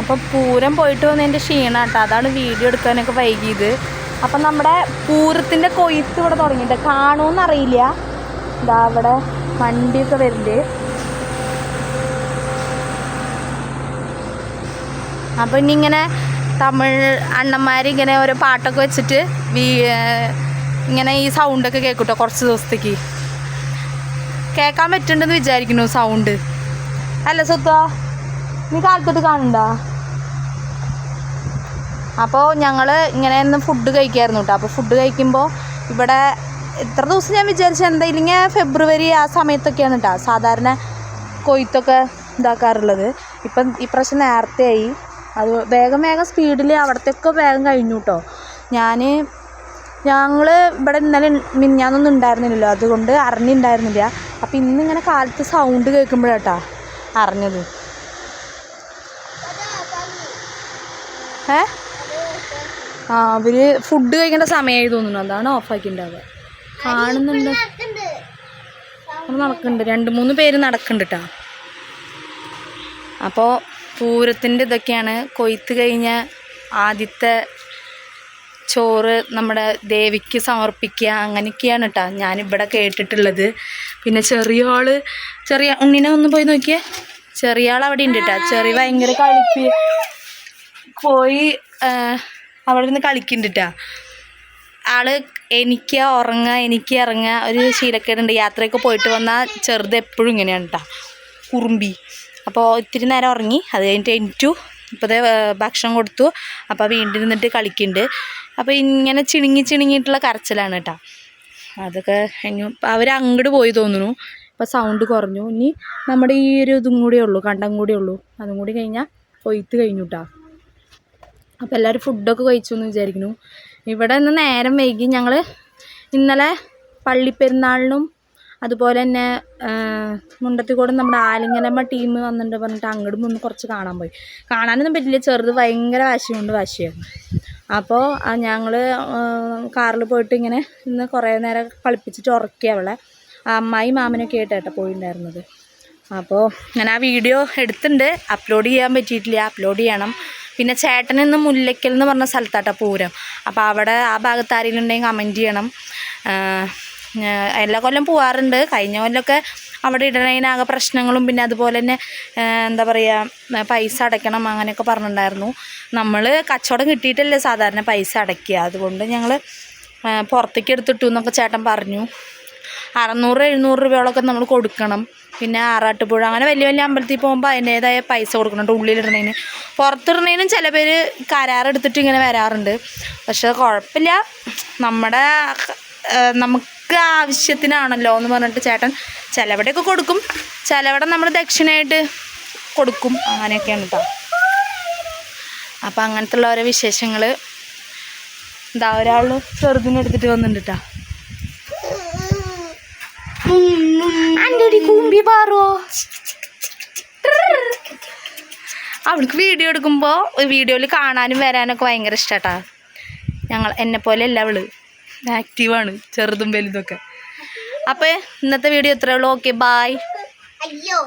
അപ്പോൾ പൂരം പോയിട്ട് വന്നതിന്റെ ക്ഷീണം കേട്ടോ അതാണ് വീഡിയോ എടുക്കാനൊക്കെ വൈകിയത്. അപ്പം നമ്മുടെ പൂരത്തിന്റെ കൊയ്ത്ത് ഇവിടെ തുടങ്ങിയിട്ട് കാണുമെന്നറിയില്ല ഇതാ അവിടെ വണ്ടിയൊക്കെ വരുന്നുണ്ട്. അപ്പം ഇനി ഇങ്ങനെ തമിഴ് അണ്ണന്മാരിങ്ങനെ ഓരോ പാട്ടൊക്കെ വെച്ചിട്ട് വീ ഇങ്ങനെ ഈ സൗണ്ടൊക്കെ കേൾക്കൂട്ടോ കുറച്ച് ദിവസത്തേക്ക്. കേൾക്കാൻ പറ്റുന്നുണ്ടെന്ന് വിചാരിക്കുന്നു സൗണ്ട് അല്ല സ്വത്ത നീ കാലത്തോട്ട് കാണണ്ട അപ്പോൾ ഞങ്ങൾ ഇങ്ങനെ ഒന്ന് ഫുഡ് കഴിക്കായിരുന്നു കേട്ടോ അപ്പോൾ ഫുഡ് കഴിക്കുമ്പോൾ ഇവിടെ ഇത്ര ദിവസം ഞാൻ വിചാരിച്ചത് എന്തായില്ലെങ്കിൽ ഫെബ്രുവരി ആ സമയത്തൊക്കെയാണ് കേട്ടോ സാധാരണ കൊയ്ത്തൊക്കെ ഇതാക്കാറുള്ളത്. ഇപ്പം ഇപ്രാവശ്യം നേരത്തെ ആയി. അത് വേഗം വേഗം സ്പീഡിൽ അവിടത്തെയൊക്കെ വേഗം കഴിഞ്ഞു കേട്ടോ ഞാൻ ഞങ്ങൾ ഇവിടെ ഇന്നലെ മിന്നാന്നൊന്നും ഉണ്ടായിരുന്നില്ലല്ലോ. അതുകൊണ്ട് അറിഞ്ഞിട്ടുണ്ടായിരുന്നില്ല അപ്പം ഇന്നിങ്ങനെ കാലത്ത് സൗണ്ട് കേൾക്കുമ്പോഴാട്ടാ അറിഞ്ഞത്. ഏ? ആ ഫുഡ് കഴിക്കേണ്ട സമയമായി തോന്നുന്നു. അതാണ് ഓഫാക്കിണ്ടാവുക കാണുന്നുണ്ട്. നടക്കുന്നുണ്ട് രണ്ട് മൂന്ന് പേര് നടക്കുന്നുണ്ട് കേട്ടോ അപ്പോൾ പൂരത്തിന്റെ ഇതൊക്കെയാണ്. കൊയ്ത്ത് കഴിഞ്ഞ ആദ്യത്തെ ചോറ് നമ്മുടെ ദേവിക്ക് സമർപ്പിക്കുക അങ്ങനെയൊക്കെയാണ് കേട്ടോ ഞാനിവിടെ കേട്ടിട്ടുള്ളത്. പിന്നെ ചെറിയ ആൾ ചെറിയ ഉണ്ണിനെ ഒന്ന് പോയി നോക്കിയേ. ചെറിയ ആൾ അവിടെ ഉണ്ട് കേട്ടോ ചെറിയ ഭയങ്കര കളിപ്പി പോയി അവിടെ നിന്ന് കളിക്കുന്നുണ്ട് ആൾ എനിക്ക് ഉറങ്ങുക എനിക്ക് ഇറങ്ങുക ഒരു ശീലക്കേടുണ്ട്. യാത്രയൊക്കെ പോയിട്ട് വന്നാൽ ചെറുത് എപ്പോഴും ഇങ്ങനെയാണ് കേട്ടോ കുറുമ്പി. അപ്പോൾ ഇത്തിരി നേരം ഉറങ്ങി അത് കഴിഞ്ഞിട്ട് എനിറ്റു ഇപ്പോൾ ദേ, ഭക്ഷണം കൊടുത്തു. അപ്പോൾ വീണ്ടും നിന്നിട്ട് കളിക്കുന്നുണ്ട്. അപ്പോൾ ഇങ്ങനെ ചിണുങ്ങി ചിണുങ്ങിയിട്ടുള്ള കരച്ചിലാണ് കേട്ടോ അതൊക്കെ അവർ അങ്ങോട്ട് പോയി തോന്നുന്നു. ഇപ്പോൾ സൗണ്ട് കുറഞ്ഞു. ഇനി നമ്മുടെ ഈ ഒരു ഇതും കൂടിയേ ഉള്ളൂ കണ്ടം കൂടിയേ ഉള്ളൂ. അതും കൂടി കഴിഞ്ഞാൽ കൊയ്ത്ത് കഴിഞ്ഞു കേട്ടോ അപ്പോൾ എല്ലാവരും ഫുഡൊക്കെ കഴിച്ചു എന്ന് വിചാരിക്കുന്നു. ഇവിടെ നിന്ന് നേരം വൈകി ഞങ്ങൾ ഇന്നലെ പള്ളിപ്പെരുന്നാളിനും അതുപോലെ തന്നെ മുണ്ടത്തിക്കൂടെ നമ്മുടെ ആലിങ്ങനമ്മ ടീം വന്നിട്ടുണ്ട് പറഞ്ഞിട്ട് അങ്ങോട്ടും ഒന്ന് കുറച്ച് കാണാൻ പോയി. കാണാനൊന്നും പറ്റില്ല ചെറുത് ഭയങ്കര വാശിയുണ്ട് വാശിയാണ്. അപ്പോൾ ഞങ്ങൾ കാറിൽ പോയിട്ട് ഇങ്ങനെ ഇന്ന് കുറേ നേരം കളിപ്പിച്ചിട്ട് ഉറക്കി അവളെ. അമ്മായി മാമനൊക്കെ ആയിട്ടാട്ടോ പോയിട്ടുണ്ടായിരുന്നത് അപ്പോൾ ഞാൻ ആ വീഡിയോ എടുത്തിട്ടുണ്ട് അപ്ലോഡ് ചെയ്യാൻ പറ്റിയിട്ടില്ല. അപ്ലോഡ് ചെയ്യണം. പിന്നെ ചേട്ടൻ ഇന്ന് മുല്ലയ്ക്കൽ എന്ന് പറഞ്ഞ സ്ഥലത്താട്ടോ പൂരം. അപ്പോൾ അവിടെ ആ ഭാഗത്ത് ആരെങ്കിലും ഉണ്ടെങ്കിൽ കമന്റ് ചെയ്യണം എല്ലാ കൊല്ലം പോവാറുണ്ട്. കഴിഞ്ഞ കൊല്ലമൊക്കെ അവിടെ ഇടണതിനാകെ പ്രശ്നങ്ങളും പിന്നെ അതുപോലെ തന്നെ എന്താ പറയുക പൈസ അടയ്ക്കണം അങ്ങനെയൊക്കെ പറഞ്ഞിട്ടുണ്ടായിരുന്നു. നമ്മൾ കച്ചവടം കിട്ടിയിട്ടല്ലേ സാധാരണ പൈസ അടയ്ക്കുക. അതുകൊണ്ട് ഞങ്ങൾ പുറത്തേക്ക് എടുത്തിട്ടു എന്നൊക്കെ ചേട്ടൻ പറഞ്ഞു. അറുന്നൂറ് എഴുന്നൂറ് രൂപയോളൊക്കെ നമ്മൾ കൊടുക്കണം. പിന്നെ ആറാട്ടുപുഴ അങ്ങനെ വലിയ വലിയ അമ്പലത്തിൽ പോകുമ്പോൾ അതിന്റേതായ പൈസ കൊടുക്കുന്നുണ്ട് ഉള്ളിലിടുന്നതിന്. പുറത്തിടുന്നതിനും ചില പേര് കരാറെടുത്തിട്ട് ഇങ്ങനെ വരാറുണ്ട്. പക്ഷെ കുഴപ്പമില്ല. നമ്മുടെ നമുക്ക് ആവശ്യത്തിനാണല്ലോ എന്ന് പറഞ്ഞിട്ട് ചേട്ടൻ ചിലവിടെയൊക്കെ കൊടുക്കും. ചിലവിടെ നമ്മൾ ദക്ഷിണയായിട്ട് കൊടുക്കും. അങ്ങനെയൊക്കെയാണ് കേട്ടോ അപ്പം അങ്ങനത്തെ ഉള്ള ഓരോ വിശേഷങ്ങൾ എന്താ ഒരാൾ ചെറുതിനെടുത്തിട്ട് വന്നിട്ടുണ്ട് കേട്ടോ അണ്ടടി കൂമ്പി പാറോ? അവൾക്ക് വീഡിയോ എടുക്കുമ്പോൾ വീഡിയോയിൽ കാണാനും വരാനൊക്കെ ഭയങ്കര ഇഷ്ടാട്ടാ. ഞങ്ങൾ എന്നെ പോലെ അല്ല അവൾ. ആക്റ്റീവാണ് ചെറുതും വലുതൊക്കെ അപ്പോൾ ഇന്നത്തെ വീഡിയോ ഇത്രയേ ഉള്ളൂ. ഓക്കെ ബായ് അയ്യോ.